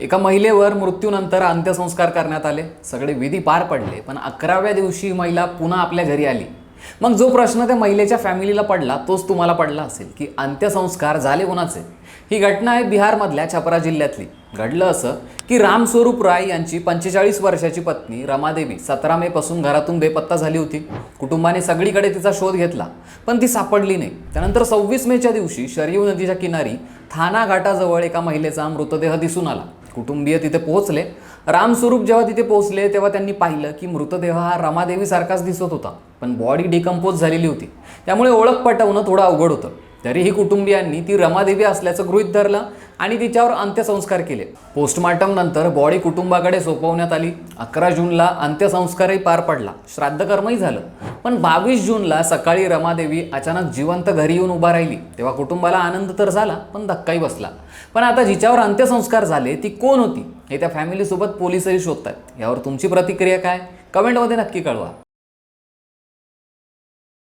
एका महिलेवर मृत्यूनंतर अंत्यसंस्कार करण्यात आले. सगळे विधी पार पडले पण अकराव्या दिवशी ही महिला पुन्हा आपल्या घरी आली. मग जो प्रश्न त्या महिलेच्या फॅमिलीला पडला तोच तुम्हाला पडला असेल की अंत्यसंस्कार झाले कोणाचे? ही घटना आहे बिहारमधल्या छपरा जिल्ह्यातली. घडलं असं की रामस्वरूप राय यांची पंचेचाळीस वर्षाची पत्नी रमादेवी सतरा मे पासून घरातून बेपत्ता झाली होती. कुटुंबाने सगळीकडे तिचा शोध घेतला पण ती सापडली नाही. त्यानंतर सव्वीस मेच्या दिवशी शरीव नदीच्या किनारी थाना घाटाजवळ एका महिलेचा मृतदेह दिसून आला. कुटुंबीय तिथे पोहोचले. रामस्वरूप जेव्हा तिथे पोहोचले तेव्हा त्यांनी पाहिलं की मृतदेह हा रमादेवीसारखाच दिसत होता पण बॉडी डिकम्पोज झालेली होती. त्यामुळे ओळख पटवणं थोडं अवघड होतं. तरीही कुटुंबियांनी ती रमादेवी असल्याचं गृहीत धरलं आणि तिच्यावर अंत्यसंस्कार केले. पोस्टमार्टम नंतर बॉडी कुटुंबाकडे सोपवण्यात आली. अकरा जूनला अंत्यसंस्कारही पार पडला. श्राद्धकर्मही झालं. पण बावीस जूनला सकाळी रमादेवी अचानक जिवंत घरी येऊन उभा राहिली. तेव्हा कुटुंबाला आनंद तर झाला पण धक्काही बसला. पण आता जिच्यावर अंत्यसंस्कार झाले ती कोण होती? हे त्या फॅमिलीसोबत पोलिसही शोधतात. यावर तुमची प्रतिक्रिया काय? कमेंटमध्ये नक्की कळवा.